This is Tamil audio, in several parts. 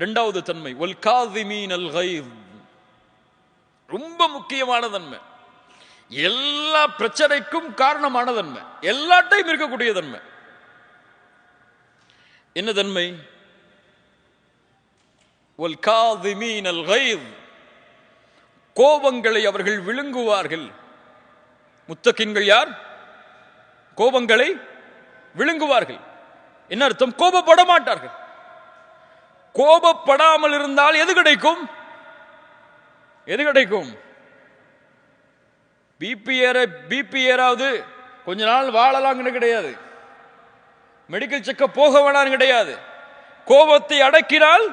இரண்டாவது தன்மை ஒல் காதிமீன் அல் ரொம்ப முக்கியமான தன்மை. எல்லா பிரச்சனைக்கும் காரணமான தன்மை. எல்லாட்டையும் இருக்கக்கூடிய தன்மை. என்ன தன்மை? ஒல் காதிமீன் அல் கோபங்களை அவர்கள் விழுங்குவார்கள். முத்தக்கின்கள் யார்? கோபங்களை விழுங்குவார்கள். என்ன அர்த்தம்? கோபப்பட மாட்டார்கள் கோபப்படாமல் இருந்தால் எது கிடைக்கும்? எது கிடைக்கும்? பிபி ஏற பிபி ஏறாவது கொஞ்ச நாள் வாழலாம்னு கிடையாது. மெடிக்கல் செக்கப் போக வேணாம்னு கிடையாது. கோபத்தை அடக்கினால்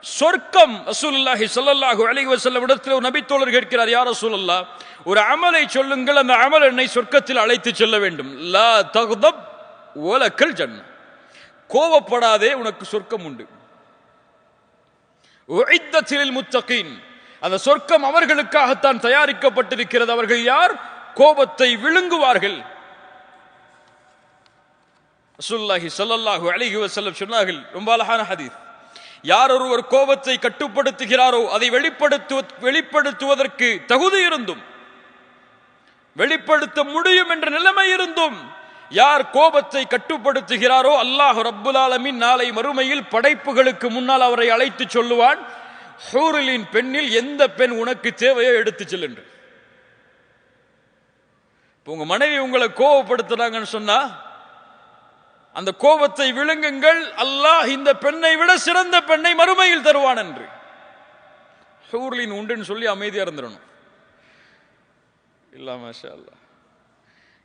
சொர்க்கம் ரசூலுல்லாஹி சொல்லல்லாஹு அலைஹி வஸல்லம் இடத்தில் ஒரு நபித்தோழர் கேட்கிறார் யார் ரசூலுல்லாஹ் ஒரு அமலை சொல்லுங்கள் அந்த அமல் என்னை சொர்க்கத்தில் அழைத்து செல்ல வேண்டும். லா தகுதப் ஓலக்கல் ஜன்ன. கோபப்படாதே உனக்கு சொர்க்கம் உண்டு. முத்தகீன். அந்த சொர்க்கம் அவர்களுக்காகத்தான் தயாரிக்கப்பட்டிருக்கிறது. அவர்கள் யார்? கோபத்தை விழுங்குவார்கள். ரசூலுல்லாஹி ஸல்லல்லாஹு அலைஹி வஸல்லம் சொன்னார்கள். ரொம்ப அழகான ஹதீஸ். யார் ஒருவர் கோபத்தை கட்டுப்படுத்துகிறாரோ அதை வெளிப்படுத்து வெளிப்படுத்துவதற்கு தகுதி இருந்தும் வெளிப்படுத்த முடியும் என்ற நிலைமை இருந்தும் யார் கோபத்தை கட்டுப்படுத்துகிறாரோ அல்லாஹ் ரப்புலாலமின் நாளை மறுமையில் படைப்புகளுக்கு முன்னால் அவரை அழைத்து சொல்லுவான் ஹூரிலின் பெண்ணில் எந்த பெண் உனக்கு தேவையோ எடுத்து செல்லுன்று. இப்போ உங்க மனைவி உங்களை கோபப்படுத்துறாங்கன்னு சொன்னா அந்த கோபத்தை விழுங்குங்கள் அல்லாஹ் இந்த பெண்ணை விட சிறந்த பெண்ணை மறுமையில் தருவான் என்று ஹூர்லின் உண்டுன்னு சொல்லி அமைதியா இருந்துடணும் இல்ல மாஷா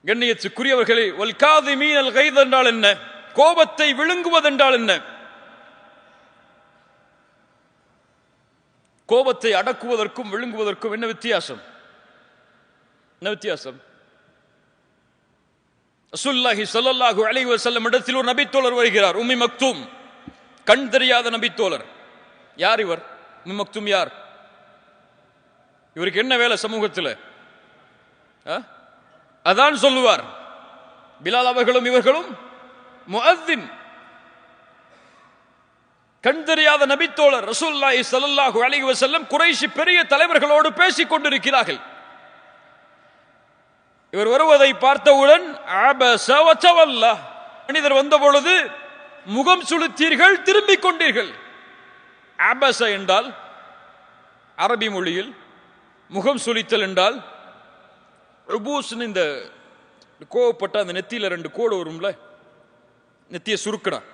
கண்ணியத்துக்குரியவர்களே ஒல்காதி மீனல் கைது என்றால் என்ன? கோபத்தை விழுங்குவதென்றால் என்ன? கோபத்தை அடக்குவதற்கும் விழுங்குவதற்கும் என்ன வித்தியாசம்? என்ன வித்தியாசம்? அசுல்லாஹி ஸல்லல்லாஹு அலி வசல்லம் இடத்தில் ஒரு நபித்தோழர் வருகிறார் உம்மி மக்தூம். கண் தெரியாத நபித்தோழர். யார் இவர்? உம்மி மக்தூம் யார்? இவருக்கு என்ன வேலை சமூகத்தில்? ஆ? அதான் சொல்லுவார். பிலால் அவர்களும் இவர்களும் முஅத்தின் கண் தெரியாத நபித்தோழர் ரசூல்லாஹி ஸல்லல்லாஹு அலி வசல்லம் குறைஷி பெரிய தலைவர்களோடு பேசிக் கொண்டிருக்கிறார்கள். இவர் வருவதை பார்த்தவுடன் மனிதர் வந்த பொழுது முகம் சுளுத்தீர்கள் திரும்பிக் கொண்டீர்கள். ஆபச என்றால் அரபி மொழியில் முகம் சுளித்தல் என்றால் ருபூஸ்னு இந்த கோவப்பட்ட அந்த நெத்தியில ரெண்டு கோடு வரும்ல? நெத்தியை சுருக்கணும்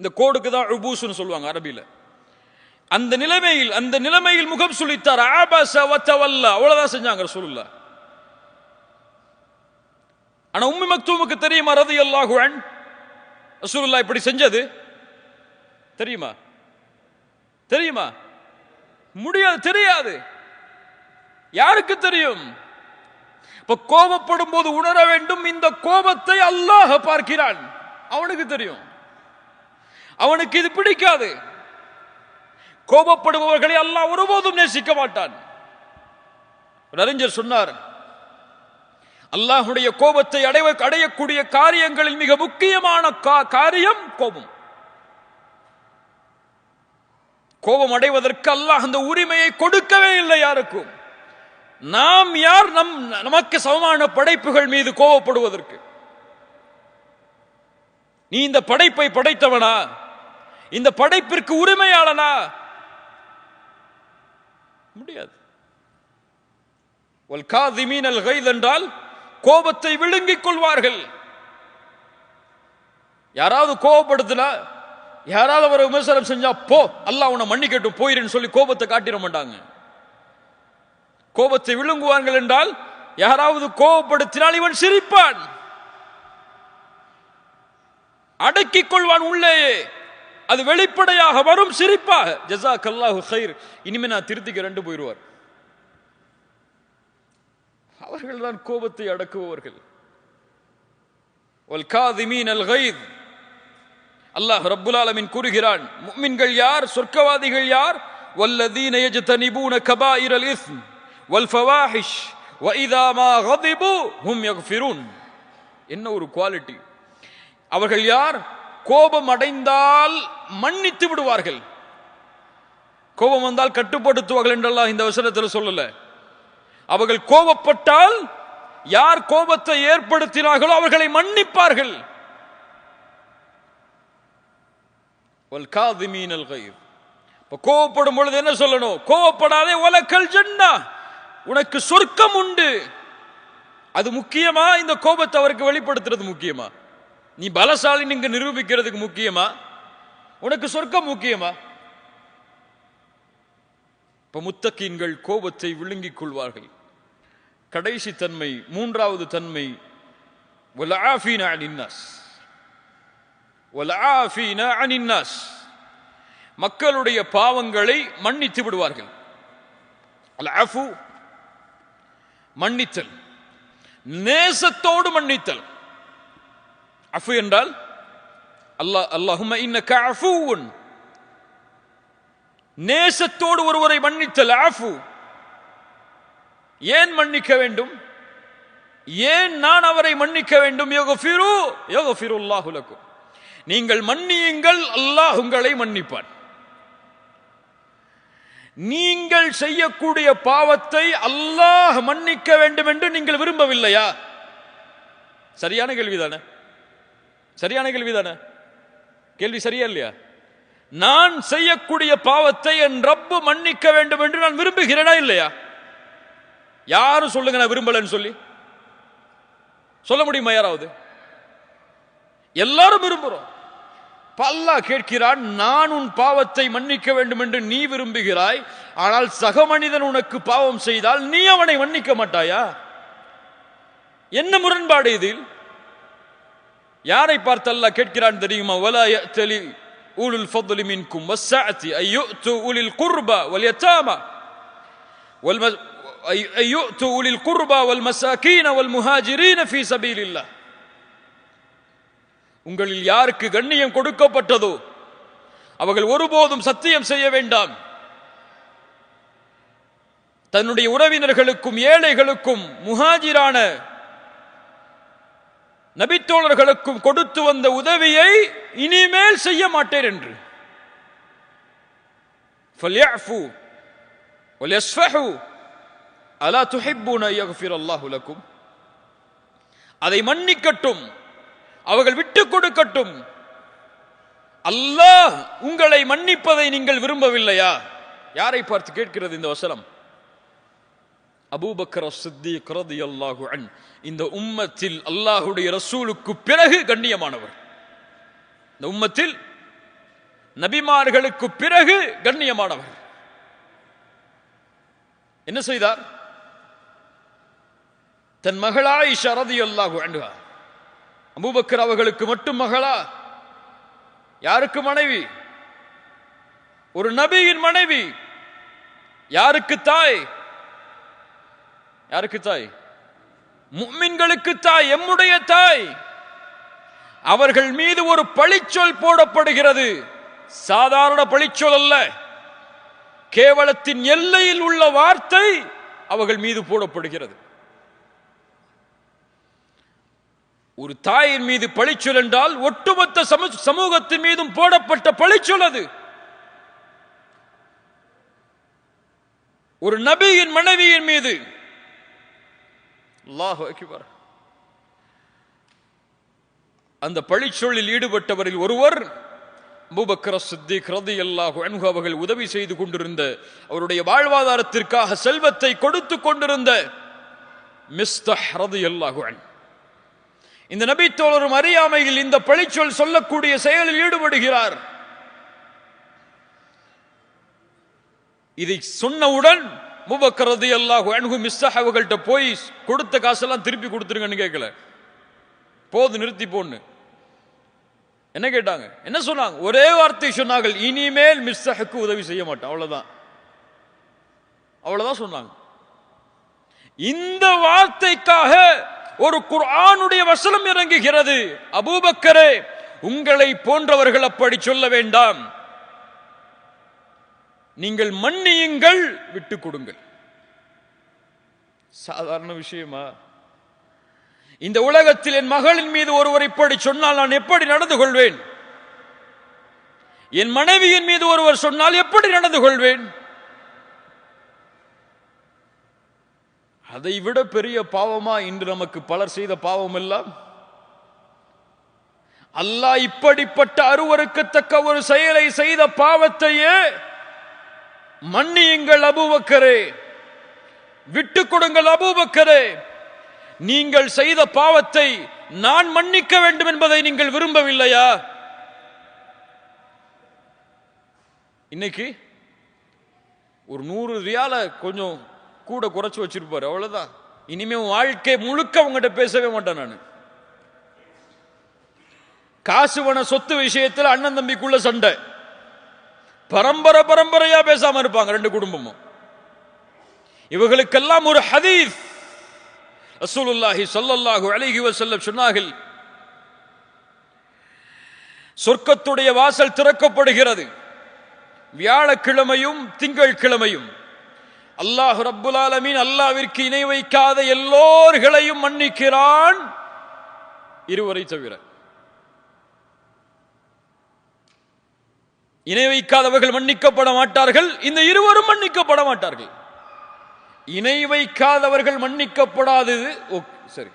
இந்த கோடுக்கு தான் ருபூஸ்னு சொல்லுவாங்க அரபியில. அந்த நிலைமையில் அந்த நிலைமையில் முகம் சுழித்தார். ஆபாச வத்தவல்ல. அவ்வளோதான் அவ்வளவுதான் செஞ்சாங்க ரசூலுல்லாஹ் ஆனா உம்மி மக்தூமுக்கு தெரியுமா? ரதி அல்லாஹு அன் இப்படி செஞ்சது? தெரியுமா? தெரியுமா? முடியாது தெரியாது. யாருக்கு தெரியும்? இப்ப கோபப்படும் போது உணர வேண்டும். இந்த கோபத்தை அல்லாஹ் பார்க்கிறான். அவனுக்கு தெரியும். அவனுக்கு இது பிடிக்காது. கோபப்படுபவர்களை அல்லாஹ் ஒருபோதும் நேசிக்க மாட்டான். ஒரு அறிஞர் சொன்னார் அல்லாஹுடைய கோபத்தை அடைய அடையக்கூடிய காரியங்களில் மிக முக்கியமான கா- காரியம் கோபம். கோபம் அடைவதற்கு அல்லாஹ் அந்த உரிமையை கொடுக்கவே இல்லை யாருக்கும். நாம் யார் நம் நமக்கு சமமான படைப்புகள் மீது கோபப்படுவதற்கு நீ இந்த படைப்பை படைத்தவனா? இந்த படைப்பிற்கு உரிமையாளனா? முடியாது. என்றால் கோபத்தை விழுங்கிக் கொள்வார்கள். யாராவது கோபப்படுத்தினா யாராவது அவரை விமர்சனம் செஞ்சா போ அல்லாஹ் உன்னை மன்னிக்கட்டும் போயிருன்னு சொல்லி கோபத்தை காட்டிட மாட்டாங்க. கோபத்தை விழுங்குவார்கள் என்றால் யாராவது கோபப்படுத்தினால் இவன் சிரிப்பான். அடக்கிக் கொள்வான் உள்ளேயே அது வெளிப்படையாக வரும் சிரிப்பாக. ஜசா கல்லாஹு ஹைர் இனிமே நான் திருத்திக்க ரெண்டு போயிடுவார். அவர்கள் தான் கோபத்தை அடக்குபவர்கள். அல் அல்லாஹ் ரப்புல் ஆலமின் கூறுகிறான் முஃமின்கள் யார்? சொர்க்கவாதிகள் யார்? வல்லதீன யஜ்தனிபூன கபாயிர் அல் இஸ்ம். வல்ஃபவாஹிஷ் வைதாமா கதிபு ஹும் யக்ஃபிரூன் என்ன ஒரு குவாலிட்டி அவர்கள் யார்? கோபம் அடைந்தால் மன்னித்து விடுவார்கள். கோபம் வந்தால் கட்டுப்படுத்துவார்கள் என்றெல்லாம் இந்த வசனத்தில் சொல்லல. அவர்கள் கோபப்பட்டால் யார் கோபத்தை ஏற்படுத்தினார்களோ அவர்களை மன்னிப்பார்கள். கோபப்படும் பொழுது என்ன சொல்லணும்? கோபப்படாதே உலக்கல் ஜன்னா. உனக்கு சொர்க்கம் உண்டு. அது முக்கியமா? இந்த கோபத்தை அவருக்கு வெளிப்படுத்துறது முக்கியமா? நீ பலசாலி நீங்க நிரூபிக்கிறதுக்கு முக்கியமா? உனக்கு சொர்க்கம் முக்கியமா? இப்ப முத்தக்கீன்கள் கோபத்தை விழுங்கிக் கொள்வார்கள். கடைசி தன்மை மூன்றாவது தன்மை வலஆஃபீன மக்களுடைய பாவங்களை மன்னித்து விடுவார்கள். மன்னித்தல். நேசத்தோடு மன்னித்தல். அஃபு என்றால் அல்லாஹ் அல்லாஹும் இன்னக அஃபூவுன். நேசத்தோடு ஒருவரை மன்னித்தல் ஆஃபு ஏன் மன்னிக்க வேண்டும்? ஏன் நான் அவரை மன்னிக்க வேண்டும்? யோகஃபிரு யோகஃபிருல்லாஹுலக்கும் நீங்கள் மன்னியுங்கள் அல்லாஹ் உங்களை மன்னிப்பான். நீங்கள் செய்யக்கூடிய பாவத்தை அல்லாஹ் மன்னிக்க வேண்டும் என்று நீங்கள் விரும்பவில்லையா? சரியான கேள்விதானே? சரியான கேள்விதானே? கேள்வி சரியா இல்லையா? நான் செய்யக்கூடிய பாவத்தை என் ரப்பு மன்னிக்க வேண்டும் என்று நான் விரும்புகிறேனா இல்லையா? யாரும் சொல்லுங்க நான் விரும்பலன்னு சொல்லி. சொல்ல முடியுமா யாராவது? எல்லாரும் விரும்புகிறோம் அல்லாஹ் கேட்கிறான் நான் உன் பாவத்தை மன்னிக்க வேண்டும் என்று நீ விரும்புகிறாய் ஆனால் சக மனிதன் உனக்கு பாவம் செய்தால் நீ அவனை மன்னிக்க மாட்டாயா? என்ன முரண்பாடு இதில் யாரை பார்த்து கேட்கிறான் தெரியுமா? வலா தெளி ஊலுல் ஃபதுலி மின்கும் ஐயோ ஐயுத்து ஊலில் குர்பா வல் யதாமா ஐயோ ஐயுத்து ஊலில் குர்பா வல் மசாகீன வல் முஹாஜிரீன ஃபீ சபீலில்லாஹ். உங்களில் யாருக்கு கண்ணியம் கொடுக்கப்பட்டதோ அவர்கள் ஒருபோதும் சத்தியம் செய்ய வேண்டாம். தன்னுடைய உறவினர்களுக்கும் ஏழைகளுக்கும் முஹாஜிரான நபித்தோழர்களுக்கும் கொடுத்து வந்த உதவியை இனிமேல் செய்ய மாட்டேன் என்று. அதை மன்னிக்கட்டும். அவர்கள் விட்டுக் கொடுக்கட்டும். அல்லாஹ் உங்களை மன்னிப்பதை நீங்கள் விரும்பவில்லையா? யாரை பார்த்து கேட்கிறது இந்த வசனம்? அபூபக்கர் சித்திக் அல்லாஹு அன். இந்த உம்மத்தில் அல்லாஹுடைய ரசூலுக்கு பிறகு கண்ணியமானவர். இந்த உம்மத்தில் நபிமார்களுக்கு பிறகு கண்ணியமானவர். என்ன செய்தார்? தன் மகளாய் ஷரதி அல்லாஹு அன்ஹா. அபூபக்கர் அவர்களுக்கு மட்டும் மகளா? யாருக்கு மனைவி? ஒரு நபியின் மனைவி. யாருக்கு தாய்? யாருக்கு தாய்? மும்மின்களுக்கு தாய் எம்முடைய தாய். அவர்கள் மீது ஒரு பழிச்சொல் போடப்படுகிறது. சாதாரண பழிச்சொல் அல்ல. கேவலத்தின் எல்லையில் உள்ள வார்த்தை அவர்கள் மீது போடப்படுகிறது. ஒரு தாயின் மீது பழிச்சொல் என்றால் ஒட்டுமொத்த சமூ- சமூகத்தின் மீதும் போடப்பட்ட பழிச்சொல் அது. ஒரு நபியின் மனைவியின் மீது. அல்லாஹ் அந்த பழிச்சொல்லில் ஈடுபட்டவரில் ஒருவர் அபூபக்கர் சித்திக் ரலியல்லாஹு அன்ஹு அவர்கள் உதவி செய்து கொண்டிருந்த அவருடைய வாழ்வாதாரத்திற்காக செல்வத்தை கொடுத்து கொண்டிருந்த மிஸ்தஹ் ரலியல்லாஹு அன்ஹு. இந்த நபித்தோழரும் அறியாமையில் இந்த பழிச்சொல் சொல்லக்கூடிய செயலில் ஈடுபடுகிறார். இதை சொன்னவுடன் முபக்கரது அல்லாஹு அன்ஹு மிஸ்ஸஹ் அவர்கள்ட்ட போய் கொடுத்த காசெல்லாம் திருப்பி கொடுத்துருங்கன்னு கேட்கல. போது நிறுத்தி போன்னு. என்ன கேட்டாங்க? என்ன சொன்னாங்க? ஒரே வார்த்தை சொன்னார்கள் இனிமேல் மிஸ்ஸஹுக்கு உதவி செய்ய மாட்டோம் அவ்வளவுதான். அவ்வளவுதான் சொன்னாங்க. இந்த வார்த்தைக்காக ஒரு குர்ஆனுடைய வசனம் இறங்குகிறது. அபூபக்கரே உங்களை போன்றவர்கள் அப்படி சொல்ல வேண்டாம். நீங்கள் மன்னியுங்கள் விட்டுக் கொடுங்கள். சாதாரண விஷயமா? இந்த உலகத்தில் என் மகளின் மீது ஒருவர் இப்படி சொன்னால் நான் எப்படி நடந்து கொள்வேன்? என் மனைவியின் மீது ஒருவர் சொன்னால் எப்படி நடந்து கொள்வேன்? அதை விட பெரிய பாவமா இன்று நமக்கு பலர் செய்த பாவம் எல்லாம் அல்லாஹ் இப்படிப்பட்ட அருவருக்கத்தக்க ஒரு செயலை செய்த பாவத்தையே மன்னியுங்கள் அபூபக்கரே. விட்டு கொடுங்கள் அபூபக்கரே. நீங்கள் செய்த பாவத்தை நான் மன்னிக்க வேண்டும் என்பதை நீங்கள் விரும்பவில்லையா? இன்னைக்கு ஒரு நூறு ரியால கொஞ்சம் கூட குறைச்சு வச்சிருப்பாரு. அவ்வளவுதான். இனிமே உன் வாழ்க்கை முழுக்க அவங்ககிட்ட பேசவே மாட்டேன் நான். காசு வன சொத்து விஷயத்தில் அண்ணன் தம்பிக்குள்ள சண்டை. பரம்பரை பரம்பரையா பேசாம இருப்பாங்க ரெண்டு குடும்பமும். இவர்களுக்கெல்லாம் ஒரு ஹதீஸ். ரசூலுல்லாஹி சொல்லல்லாஹு அழகி வஸல்லம் சொன்னார்கள் சொர்க்கத்துடைய வாசல் திறக்கப்படுகிறது. வியாழக்கிழமையும் திங்கள் கிழமையும் அல்லாஹ் ரப்புல் அல்லாவிற்கு இணை வைக்காத எல்லோர்களையும் மன்னிக்கிறான் இருவரை தவிர. இணை வைக்காதவர்கள் மன்னிக்கப்பட மாட்டார்கள் இந்த இருவரும் மன்னிக்கப்பட மாட்டார்கள். இணை வைக்காதவர்கள் மன்னிக்கப்படாதது சரி.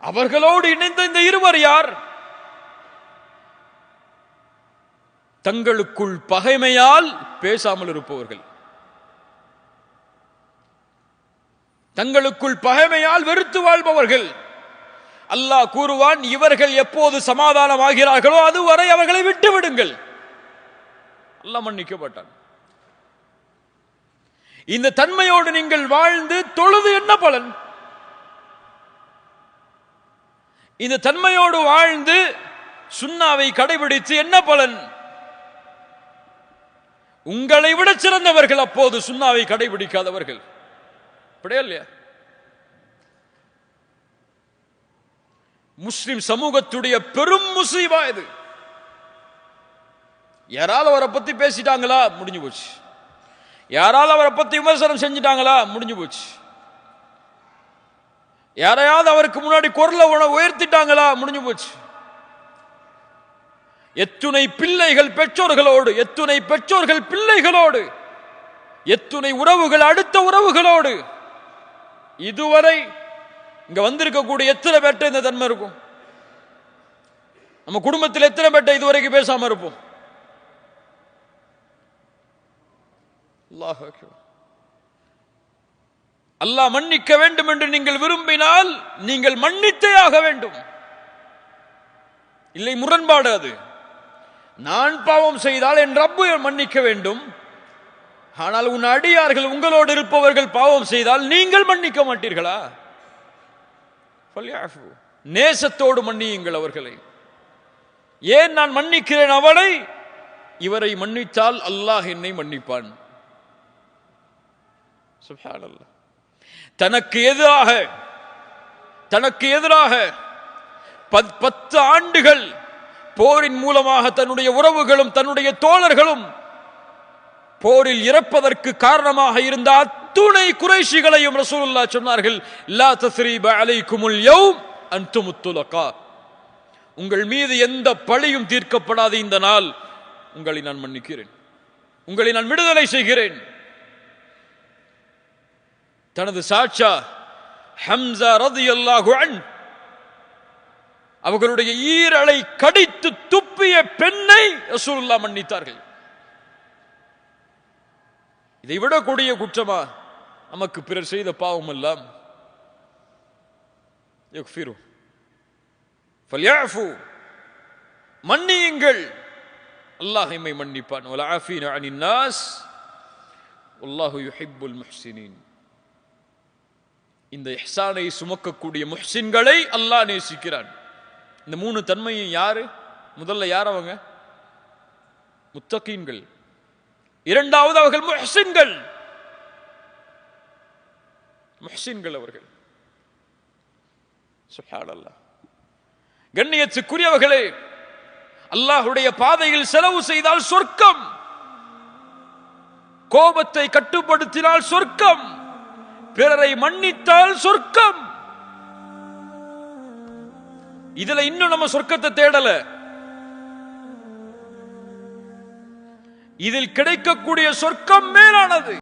அவர்களோடு இணைந்த இந்த இருவர் யார்? தங்களுக்குள் பகைமையால் பேசாமல் இருப்பவர்கள். தங்களுக்குள் பகைமையால் வெறுத்து வாழ்பவர்கள். அல்லாஹ் கூறுவான் இவர்கள் எப்போது சமாதானம் ஆகிறார்களோ அதுவரை அவர்களை விட்டு விடுங்கள் அல்ல மன்னிக்கப்பட்டான். இந்த தன்மையோடு நீங்கள் வாழ்ந்து தொழுது என்ன பலன்? இந்த தன்மையோடு வாழ்ந்து சுண்ணாவை கடைபிடித்து என்ன பலன்? உங்களை விட சிறந்தவர்கள் அப்போது சுண்ணாவை கடைபிடிக்காதவர்கள். அப்படியே இல்லையா? முஸ்லிம் சமூகத்துடைய பெரும் முசீபா இது. யாராவது அவரை பத்தி பேசிட்டாங்களா? முடிஞ்சு போச்சு. யாராவது அவரை பத்தி விமர்சனம் செஞ்சிட்டாங்களா? முடிஞ்சு போச்சு. யாரையாவது அவருக்கு முன்னாடி குரலை உண உயர்த்திட்டாங்களா? முடிஞ்சு போச்சு. எத்துணை பிள்ளைகள் பெற்றோர்களோடு எத்துணை பெற்றோர்கள் பிள்ளைகளோடு எத்துணை உறவுகள் அடுத்த உறவுகளோடு இதுவரை இங்க வந்திருக்கக்கூடிய எத்தனை பேர்ட்ட இந்த தன்மை இருக்கும்? நம்ம குடும்பத்தில் எத்தனை பேர்ட்ட இதுவரைக்கும் பேசாம இருப்போம்? அல்லாஹ் அல்லாஹ் மன்னிக்க வேண்டும் என்று நீங்கள் விரும்பினால் நீங்கள் மன்னித்தே ஆக வேண்டும். இல்லை முரண்பாடு அது நான் பாவம் செய்தால் என் ரப்பு மன்னிக்க வேண்டும். ஆனால் உன் அடியார்கள் உங்களோடு இருப்பவர்கள் பாவம் செய்தால் நீங்கள் மன்னிக்க மாட்டீர்களா? நேசத்தோடு மன்னியுங்கள் அவர்களை. ஏன் நான் மன்னிக்கிறேன் அவளை? இவரை மன்னித்தால் அல்லாஹ் என்னை மன்னிப்பான். தனக்கு எதிராக தனக்கு எதிராக பத்- பத்து ஆண்டுகள் போரின் மூலமாக தன்னுடைய உறவுகளும் தன்னுடைய தோழர்களும் போரில் இறப்பதற்கு காரணமாக இருந்த அத்துணை குறைஷிகளையும் ரசூலுல்லா சொன்னார்கள் லா தஸ்ரீப அலைக்குமுல் யௌம் அன்தும் உங்கள் மீது எந்த பழியும் தீர்க்கப்படாத இந்த நாள். உங்களை நான் மன்னிக்கிறேன். உங்களை நான் விடுதலை செய்கிறேன். தனது சாட்சா ஹம்சா ரதியல்லாஹு அன் அவர்களுடைய ஈரலை கடித்து துப்பிய பெண்ணை ரசூலுல்லாஹ் மன்னித்தார்கள். இதை விட கொடிய குற்றமா? நமக்கு பிறர் செய்த பாவம் எல்லாம் மன்னியுங்கள். அல்லாஹ் இம்மை மன்னிப்பான். வல ஆஃபீன அனின் நாஸ் யுஹிப்புல் இந்த இஹ்சானை சுமக்கக்கூடிய முஹ்சின்களை அல்லாஹ் நேசிக்கிறான். இந்த மூணு தன்மையும் யாரு? முதல்ல யார் அவங்க? முத்தகீன்கள். இரண்டாவது அவர்கள் முஹ்சின்கள். முஹ்சின்கள் அவர்கள். சுப்ஹானல்லாஹ் கண்ணியத்துக்குரியவர்களே அல்லாஹுடைய பாதையில் செலவு செய்தால் சொர்க்கம். கோபத்தை கட்டுப்படுத்தினால் சொர்க்கம். பிறரை மன்னித்தால் சொர்க்கம். இதுல இன்னும் நம்ம சொர்க்கத்தை தேடல. இதில் கிடைக்கக்கூடிய சொர்க்கம் மேலானது.